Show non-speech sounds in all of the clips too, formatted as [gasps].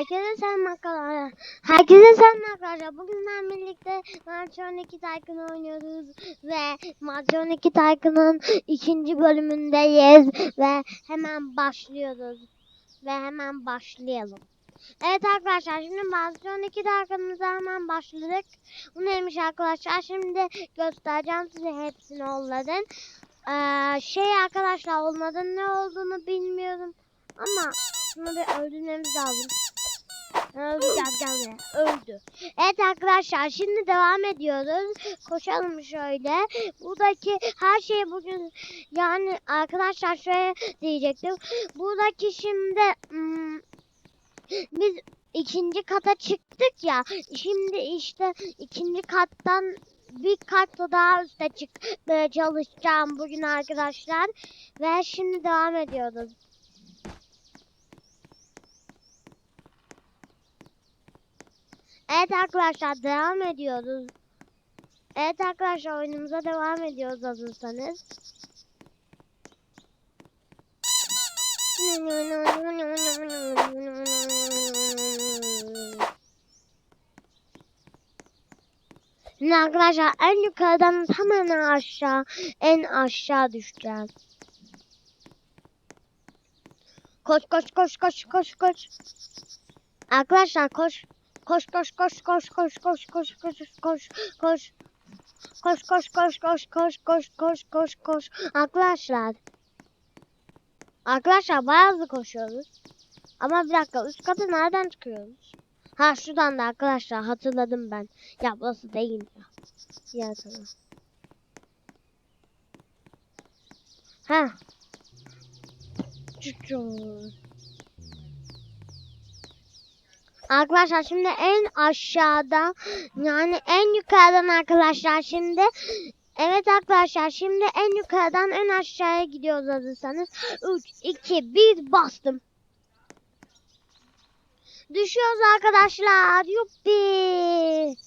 Herkese selam arkadaşlar. Herkese selam arkadaşlar. Bugün ben birlikte Mario 12 Tycoon oynuyoruz ve Mario 12 Tycoon'un ikinci bölümündeyiz ve hemen başlıyoruz. Ve hemen başlayalım. Evet arkadaşlar şimdi Mario 12 Tycoon'umuza hemen başladık. Bu neymiş arkadaşlar? Şimdi göstereceğim size hepsini onların. Ee, şey arkadaşlar olmadan ne olduğunu bilmiyorum. Ama şunu bir öldürmemiz lazım. Öldü gel. Öldü. Evet arkadaşlar şimdi devam ediyoruz. Koşalım şöyle. Buradaki her şey bugün yani arkadaşlar şöyle diyecektim. Buradaki şimdi hmm, biz ikinci kata çıktık ya. Şimdi işte ikinci kattan bir kat daha üste çıkmaya çalışacağım bugün arkadaşlar. Ve şimdi devam ediyoruz. Evet arkadaşlar devam ediyoruz. Evet arkadaşlar oyunumuza devam ediyoruz hazırsanız. Şimdi arkadaşlar en yukarıdan hemen aşağı en aşağı düşeceğim. Koş koş koş koş koş koş. Arkadaşlar koş. Koş koş koş koş koş koş koş koş koş koş. Koş koş koş koş koş koş koş koş koş. Arkadaşlar. Arkadaşlar bayağı hızlı koşuyoruz. Ama bir dakika üst kata nereden çıkıyoruz? Ha şuradan da arkadaşlar hatırladım ben. Ya burası değil ya. Ya tamam. Ha. Çıkıyoruz. Arkadaşlar şimdi en aşağıda yani en yukarıdan arkadaşlar şimdi Evet arkadaşlar şimdi en yukarıdan en aşağıya gidiyoruz hazırsanız 3 2 1 bastım. Düşüyoruz arkadaşlar. Yuppi.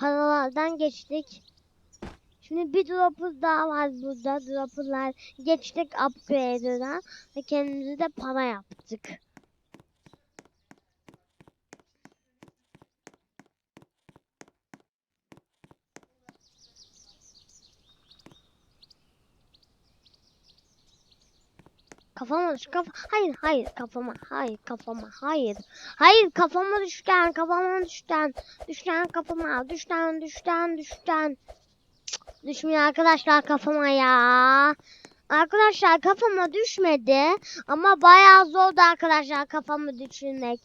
Paralardan geçtik. Şimdi bir dropper daha var burada. Dropperlar geçtik upgrade'den ve kendimize de para yaptık. Kafama düş kafa. Hayır hayır kafama. Hayır kafama. Hayır. Hayır kafama düşten. Kafama düşten. Düşten kafama. Düşten düşten düşten. Düşmüyor arkadaşlar kafama ya. Arkadaşlar kafama düşmedi ama bayağı zordu arkadaşlar kafamı düşürmek.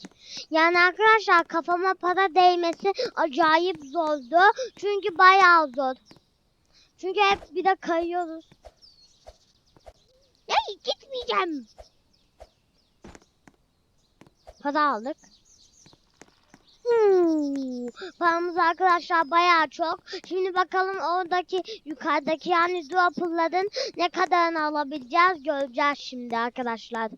Yani arkadaşlar kafama para değmesi acayip zordu. Çünkü bayağı zor. Çünkü hep bir de kayıyoruz. Ya gitmeyeceğim. Para aldık. Hmm, paramız arkadaşlar bayağı çok. Şimdi bakalım oradaki yukarıdaki yani dropperların ne kadarını alabileceğiz göreceğiz şimdi arkadaşlar.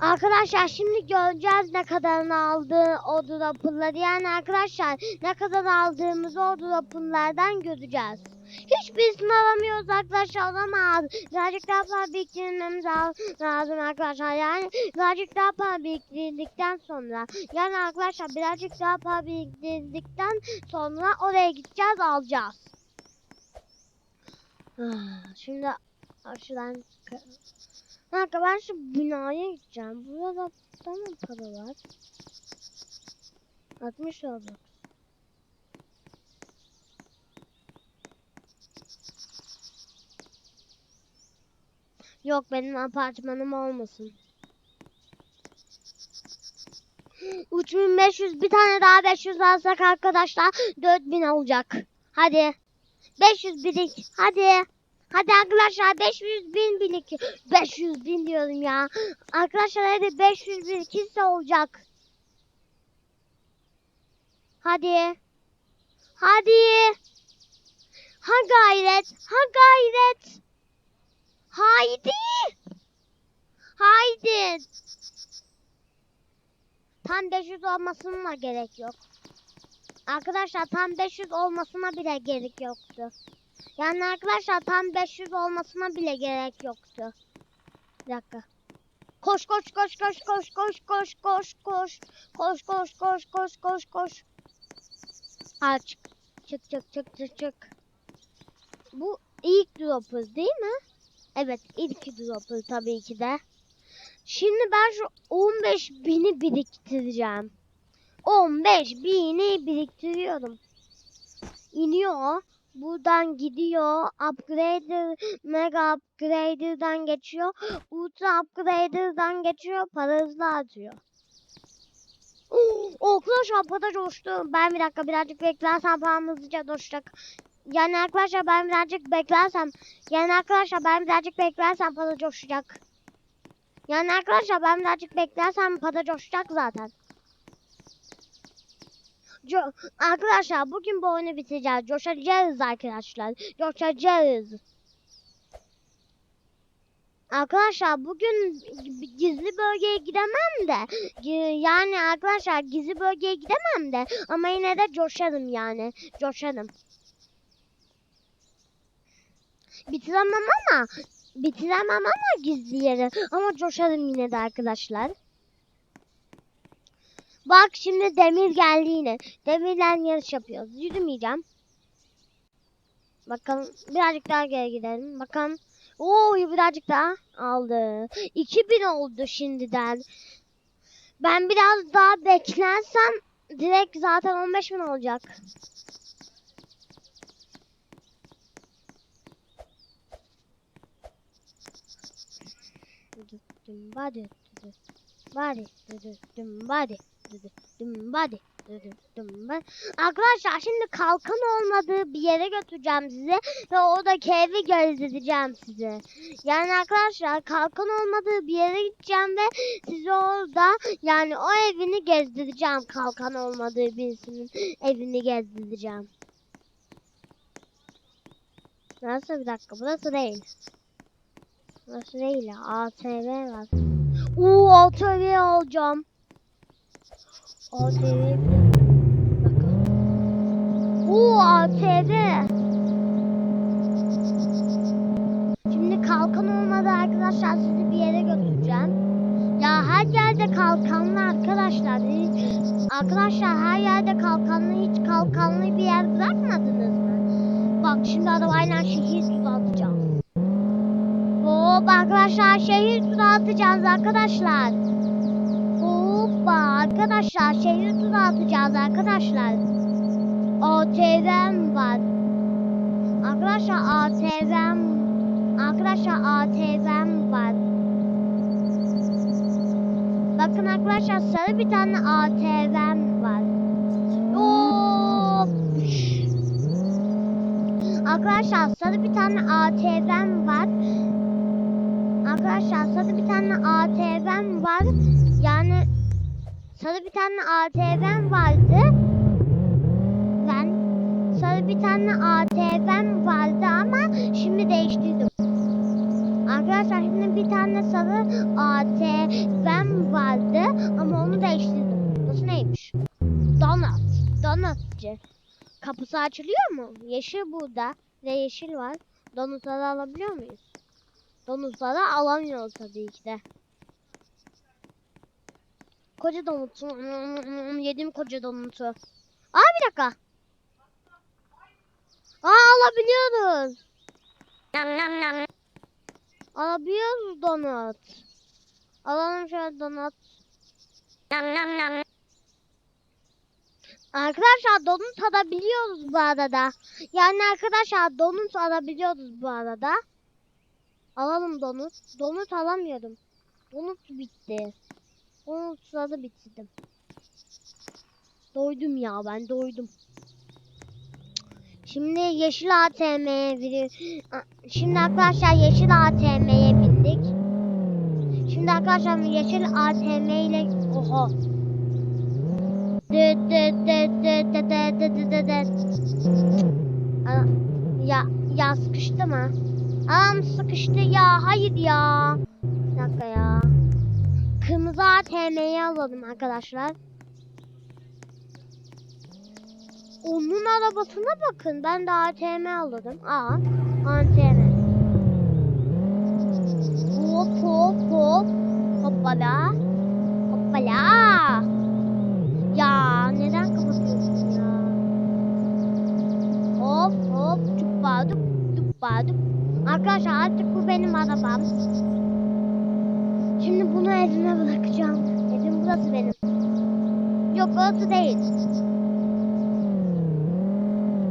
Arkadaşlar şimdi göreceğiz ne kadarını aldığı o dropperları. Yani arkadaşlar ne kadar aldığımızı o dropperlardan göreceğiz. Hiçbirisini alamıyoruz arkadaşlar olamaz. Birazcık daha para biriktirmemiz lazım arkadaşlar. Yani birazcık daha para biriktirdikten sonra. Yani arkadaşlar birazcık daha para biriktirdikten sonra oraya gideceğiz alacağız. Ah, Şimdi şuradan Kanka ben şu binaya gideceğim. Burada tamam para var. 60 oldu. Yok benim apartmanım olmasın. 3500 bir tane daha 500 alsak arkadaşlar 4000 olacak. Hadi. 500 birik. Hadi. Hadi arkadaşlar 500 bin birik. 500 bin diyorum ya. Arkadaşlar hadi 500 bin kimse olacak. Hadi. Hadi. Ha gayret. Ha gayret. Haydi. Haydi. Tam 500 olmasına gerek yok. Arkadaşlar tam 500 olmasına bile gerek yoktu. Yani arkadaşlar tam 500 olmasına bile gerek yoktu. Bir dakika. Koş koş koş koş koş koş koş koş koş koş koş koş koş koş koş. Aç. Çık çık çık çık çık. Bu ilk drop'uz değil mi? Evet ilk drop'uz tabii ki de. Şimdi ben şu 15 bini biriktireceğim. 15 bini biriktiriyorum. İniyor. Buradan gidiyor. Upgrader, Mega Upgrader'dan geçiyor. Ultra Upgrader'dan geçiyor. Para hızlı artıyor. Oh, arkadaşlar para coştu. Ben bir dakika birazcık beklersem param hızlıca coşacak. Yani arkadaşlar ben birazcık beklersem yani arkadaşlar ben birazcık beklersem para coşacak. Yani arkadaşlar ben birazcık beklersem para coşacak zaten. Co- arkadaşlar bugün bu oyunu bitireceğiz. Coşacağız arkadaşlar. Coşacağız. Arkadaşlar bugün gizli bölgeye gidemem de yani arkadaşlar gizli bölgeye gidemem de ama yine de coşarım yani coşarım. Bitiremem ama bitiremem ama gizli yeri ama coşarım yine de arkadaşlar. Bak şimdi Demir geldi yine. Demirle yarış yapıyoruz. Yürümeyeceğim. Bakalım birazcık daha geri gidelim. Bakalım. Oo birazcık daha aldı. 2000 oldu şimdiden. Ben biraz daha beklersem direkt zaten 15 bin olacak. Body body body body body. Arkadaşlar şimdi kalkan olmadığı bir yere götüreceğim sizi ve oradaki evi gezdireceğim size. Yani arkadaşlar kalkan olmadığı bir yere gideceğim ve size orada yani o evini gezdireceğim. Kalkan olmadığı birisinin evini gezdireceğim. Nasıl bir dakika burası değil. Burası değil ya. ATV var. Oo ATV alacağım. ATV. Oo ATV. Şimdi kalkan olmadı arkadaşlar sizi bir yere götüreceğim. Ya her yerde kalkanlı arkadaşlar. Hiç, arkadaşlar her yerde kalkanlı hiç kalkanlı bir yer bırakmadınız mı? Bak şimdi arabayla şehir turu atacağım. Hop arkadaşlar şehir turu atacağız arkadaşlar. Hoppa arkadaşlar şehir turu atacağız arkadaşlar. ATV'm var. Arkadaşlar ATV'm Arkadaşlar ATV'm var. Bakın arkadaşlar sarı bir tane ATV'm var. Hop. Arkadaşlar sarı bir tane ATV'm var. Arkadaşlar sarı bir tane ATV'm var. Yani sarı bir tane ATV'm vardı. Ben sarı bir tane ATV'm vardı ama şimdi değiştirdim. Arkadaşlar şimdi bir tane sarı ATV'm vardı ama onu değiştirdim. Nasıl neymiş? Donut. Donutçı. Kapısı açılıyor mu? Yeşil burada ve yeşil var. Donutları alabiliyor muyuz? Donutları alamıyoruz tabii ki de. Koca donutu. Yedim koca donutu. Aa bir dakika. Aa alabiliyoruz. Alabiliyoruz donut. Alalım şöyle donut. Arkadaşlar donut alabiliyoruz bu arada. Yani arkadaşlar donut alabiliyoruz bu arada. Alalım donut. Donut alamıyorum. Donut bitti. 16'da bitirdim. Doydum ya ben doydum. Şimdi yeşil ATM'ye biri Şimdi arkadaşlar yeşil ATM'ye bindik. Şimdi arkadaşlar yeşil ATM ile oho. Ya ya sıkıştı mı? Am sıkıştı ya hayır ya. Bir dakika ya. Kırmızı ATM'yi alalım arkadaşlar. Onun arabasına bakın. Ben de ATM aldım. Aa, ATM. Hop hop hop. Hoppa Hoppala. Hoppala. Ya neden kapatıyorsun ya? Hop hop cuppa dup cuppa dup. Arkadaşlar artık bu benim arabam. Şimdi bunu evime bırakacağım. Evim burası benim. Yok orası değil.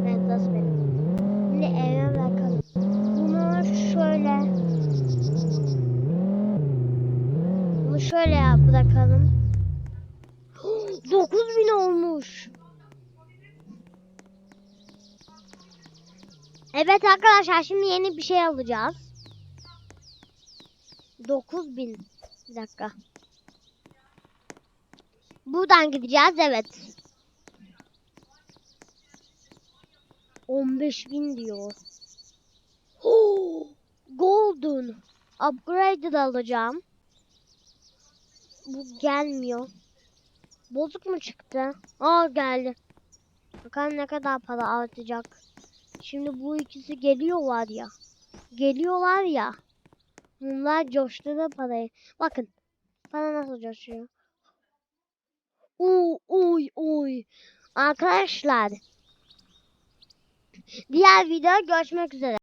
Evet burası benim. Şimdi eve bırakalım. Bunu şöyle. Bunu şöyle bırakalım. [gasps] 9000 olmuş. Evet arkadaşlar şimdi yeni bir şey alacağız. 9000. Bir dakika. Buradan gideceğiz evet. 15000 diyor. [gasps] Golden. Upgraded alacağım. Bu gelmiyor. Bozuk mu çıktı? Aa geldi. Bakalım ne kadar para artacak. Şimdi bu ikisi geliyorlar ya. Geliyorlar ya. Bunlar coşturdu parayı. Bakın. Para nasıl coşuyor. Uy uy uy. Arkadaşlar. Diğer video görüşmek üzere.